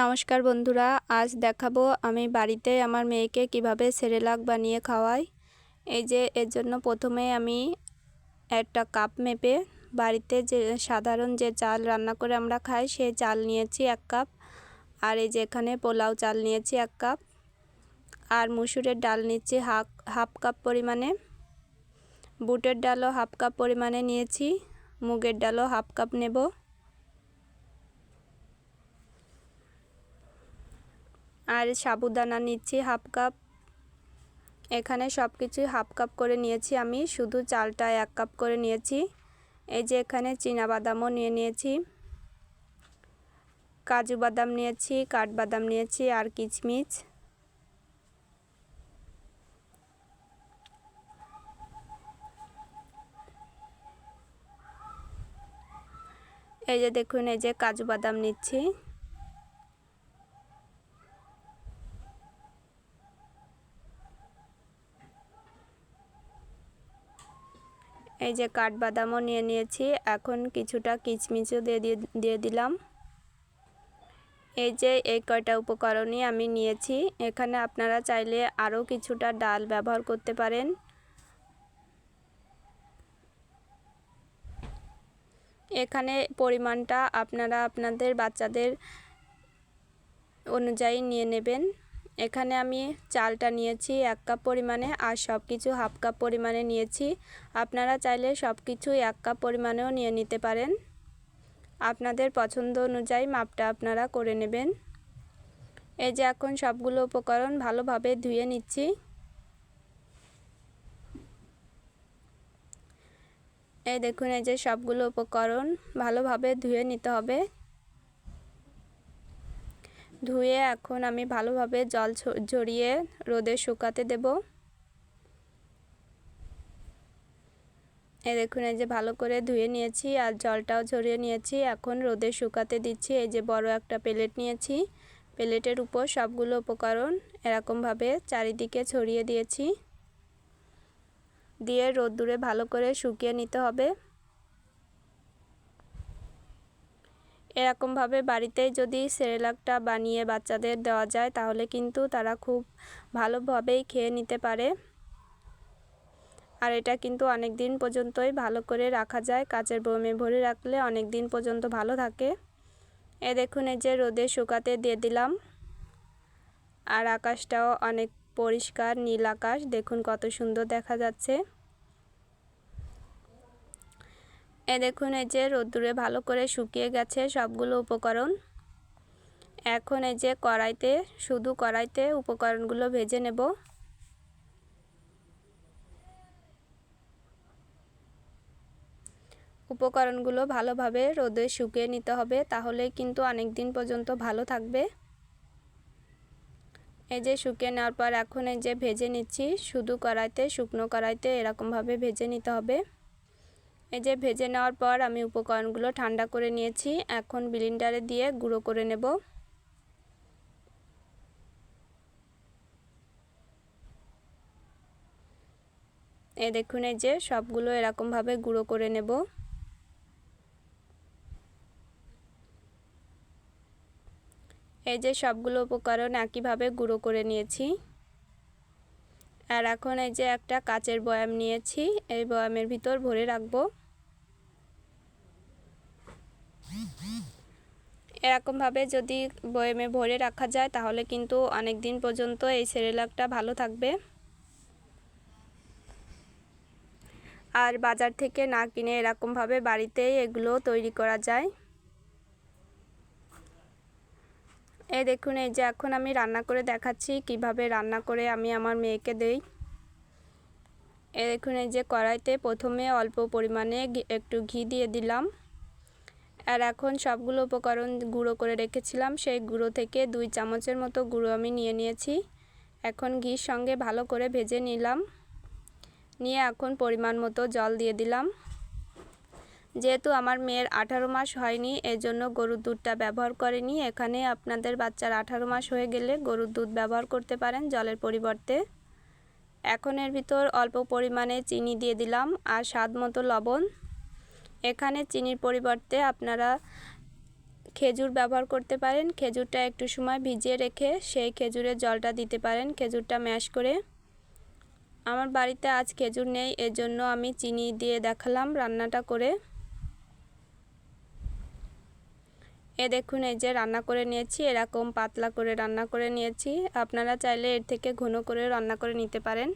নমস্কার বন্ধুরা, আজ দেখাবো আমি বাড়িতে আমার মেয়েকে কীভাবে সেরেলাক বানিয়ে খাওয়াই। এই যে, এর জন্য প্রথমে আমি একটা কাপ মেপে বাড়িতে যে সাধারণ যে চাল রান্না করে আমরা খাই সেই চাল নিয়েছি এক কাপ। আর এই যে, এখানে পোলাও চাল নিয়েছি এক কাপ। আর মুসুরের ডাল নিচ্ছি হাফ হাফ কাপ পরিমাণে। বুটের ডালও হাফ কাপ পরিমাণে নিয়েছি। মুগের ডালও হাফ কাপ নেব। আর সাবুদানা নিচ্ছি হাফ কাপ। এখানে সব কিছুই হাফ কাপ করে নিয়েছি আমি, শুধু চালটা এক কাপ করে নিয়েছি। এই যে এখানে বাদামও নিয়ে নিয়েছি। কাজু বাদাম নিয়েছি কাঠবাদাম নিয়েছি আর কিচমিচ। এই যে দেখুন, এই যে কাজু বাদাম নিচ্ছি। এই যে কাঠবাদামও নিয়ে নিয়েছি, এখন কিছুটা কিচমিচও দিয়ে দিয়ে দিলাম। এই যে এই কয়টা উপকরণই আমি নিয়েছি, এখানে আপনারা চাইলে আরও কিছুটা ডাল ব্যবহার করতে পারেন। এখানে পরিমাণটা আপনারা আপনাদের বাচ্চাদের অনুযায়ী নিয়ে নেবেন। এখানে আমি চালটা নিয়েছি এক কাপ পরিমাণে আর সব কিছু হাফ কাপ পরিমাণে নিয়েছি। আপনারা চাইলে সব কিছুই এক কাপ পরিমাণেও নিয়ে নিতে পারেন। আপনাদের পছন্দ অনুযায়ী মাপটা আপনারা করে নেবেন। এই যে এখন সবগুলো উপকরণ ভালোভাবে ধুয়ে নিচ্ছি। এই দেখুন, এই যে সবগুলো উপকরণ ভালোভাবে ধুয়ে নিতে হবে। ধুয়ে এখন আমি ভালোভাবে জল ঝরিয়ে রোদে শুকাতে দেব। এই দেখুন, এই যে ভালো করে ধুয়ে নিয়েছি আর জলটাও ঝরিয়ে নিয়েছি। এখন রোদে শুকাতে দিচ্ছি, এই যে বড় একটা প্লেট নিয়েছি। প্লেটের উপর সবগুলো উপকরণ এরকমভাবে চারিদিকে ছড়িয়ে দিয়েছি। দিয়ে রোদ্দুরে ভালো করে শুকিয়ে নিতে হবে। এরকমভাবে বাড়িতেই যদি সেরেলাকটা বানিয়ে বাচ্চাদের দেওয়া যায়, তাহলে কিন্তু তারা খুব ভালোভাবেই খেয়ে নিতে পারে। আর এটা কিন্তু অনেক দিন পর্যন্তই ভালো করে রাখা যায়, কাচের বোমে ভরে রাখলে অনেক দিন পর্যন্ত ভালো থাকে। এ দেখুন, এই যে রোদে শুকাতে দিয়ে দিলাম। আর আকাশটাও অনেক পরিষ্কার, নীল আকাশ, দেখুন কত সুন্দর দেখা যাচ্ছে। এ দেখুন, এই যে রোদ্দুরে ভালো করে শুকিয়ে গেছে সবগুলো উপকরণ। এখন এই যে কড়াইতে, শুধু কড়াইতে উপকরণগুলো ভেজে নেব। উপকরণগুলো ভালোভাবে রোদে শুকিয়ে নিতে হবে, তাহলে কিন্তু অনেক দিন পর্যন্ত ভালো থাকবে। এই যে শুকিয়ে নেওয়ার পর এখন এই যে ভেজে নিচ্ছি, শুধু কড়াইতে, শুকনো কড়াইতে এরকমভাবে ভেজে নিতে হবে। এই যে ভেজে নেওয়ার পর আমি উপকরণগুলো ঠান্ডা করে নিয়েছি। এখন বিলিন্ডারে দিয়ে গুঁড়ো করে নেব। এই দেখুন, এই যে সবগুলো এরকমভাবে গুঁড়ো করে নেব। এই যে সবগুলো উপকরণ একইভাবে গুঁড়ো করে নিয়েছি। আর এখন এই যে একটা কাচের বয়াম নিয়েছি, এই বয়ামের ভিতর ভরে রাখব। এরকমভাবে যদি বয়েমে ভরে রাখা যায়, তাহলে কিন্তু অনেক দিন পর্যন্ত এই সেরেলাকটা ভালো থাকবে। আর বাজার থেকে না কিনে এরকমভাবে বাড়িতেই এগুলো তৈরি করা যায়। এই দেখুন, এই যে এখন আমি রান্না করে দেখাচ্ছি, কীভাবে রান্না করে আমি আমার মেয়েকে দেই। এ দেখুন, এই যে কড়াইতে প্রথমে অল্প পরিমাণে একটু ঘি দিয়ে দিলাম। আর এখন সবগুলো উপকরণ গুঁড়ো করে রেখেছিলাম। সেই গুঁড়ো থেকে দুই চামচের মতো গুঁড়ো আমি নিয়ে নিয়েছি। এখন ঘির সঙ্গে ভালো করে ভেজে নিলাম। নিয়ে এখন পরিমাণ মতো জল দিয়ে দিলাম। যেহেতু আমার মেয়ের আঠারো মাস হয়নি, এজন্য গরুর দুধটা ব্যবহার করেনি। এখানে আপনাদের বাচ্চার আঠারো মাস হয়ে গেলে গরুর দুধ ব্যবহার করতে পারেন জলের পরিবর্তে। এখন এর ভিতর অল্প পরিমাণে চিনি দিয়ে দিলাম আর স্বাদ মতো লবণ। এখানে চিনির পরিবর্তে আপনারা খেজুর ব্যবহার করতে পারেন। খেজুরটা একটু সময় ভিজিয়ে রেখে সেই খেজুরের জলটা দিতে পারেন। খেজুরটা ম্যাশ করে। আমার বাড়িতে আজ খেজুর নেই, এজন্য আমি চিনি দিয়ে দেখালাম রান্নাটা করে। এ দেখুন, এই যে রান্না করে নিয়েছি, এরকম পাতলা করে রান্না করে নিয়েছি। আপনারা চাইলে এর থেকে ঘন করে রান্না করে নিতে পারেন।